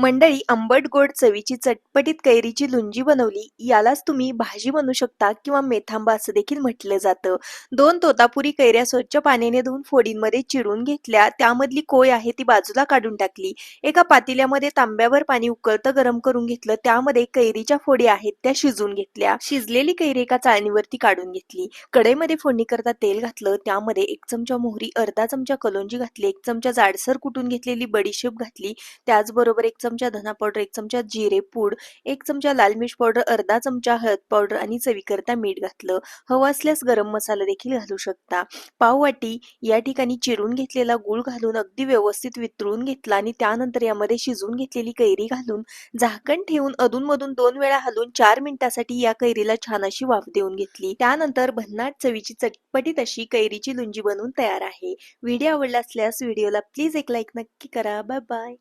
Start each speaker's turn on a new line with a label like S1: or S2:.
S1: मंडळी आंबट गोड चवीची चटपटीत कैरीची लुंजी बनवली यालाच तुम्ही भाजी बनवू शकता किंवा मेथांबा असं देखील म्हटलं जातं. दोन तोतापुरी कैऱ्या स्वच्छ पाण्याने धुवून फोडींमध्ये चिरून घेतल्या त्यामधली कोय आहे ती बाजूला काढून टाकली. एका पातेल्यामध्ये तांब्यावर पाणी उकळतं गरम करून घेतलं त्यामध्ये कैरीच्या फोडी आहेत त्या शिजून घेतल्या. शिजलेली कैरी एका चाळणीवरती काढून घेतली. कढईमध्ये फोडणी करता तेल घातलं त्यामध्ये एक चमचा मोहरी अर्धा चमचा कलोंजी घातली एक चमचा जाडसर कुटून घेतलेली बडीशेप घातली त्याचबरोबर एक चमचा धना पावडर एक चमचा जिरे पूड एक चमचा लाल मिर्च पावडर अर्धा चमचा हळद पावडर आणि चवीकरता मीठ घातलं. हवं असल्यास गरम मसाला देखील घालू शकता. पाववाटी या ठिकाणी चिरून घेतलेला गूळ घालून अगदी व्यवस्थित वितळून घेतला आणि त्यानंतर यामध्ये शिजून घेतलेली कैरी घालून झाकण ठेवून अधूनमधून दोन वेळा हलवून चार मिनिटासाठी या कैरीला छान अशी वाफ देऊन घेतली. त्यानंतर भन्नाट चवीची चटपटीत अशी कैरीची लुंजी बनवून तयार आहे. व्हिडिओ आवडला असल्यास व्हिडिओला प्लीज एक लाईक नक्की करा. Bye bye.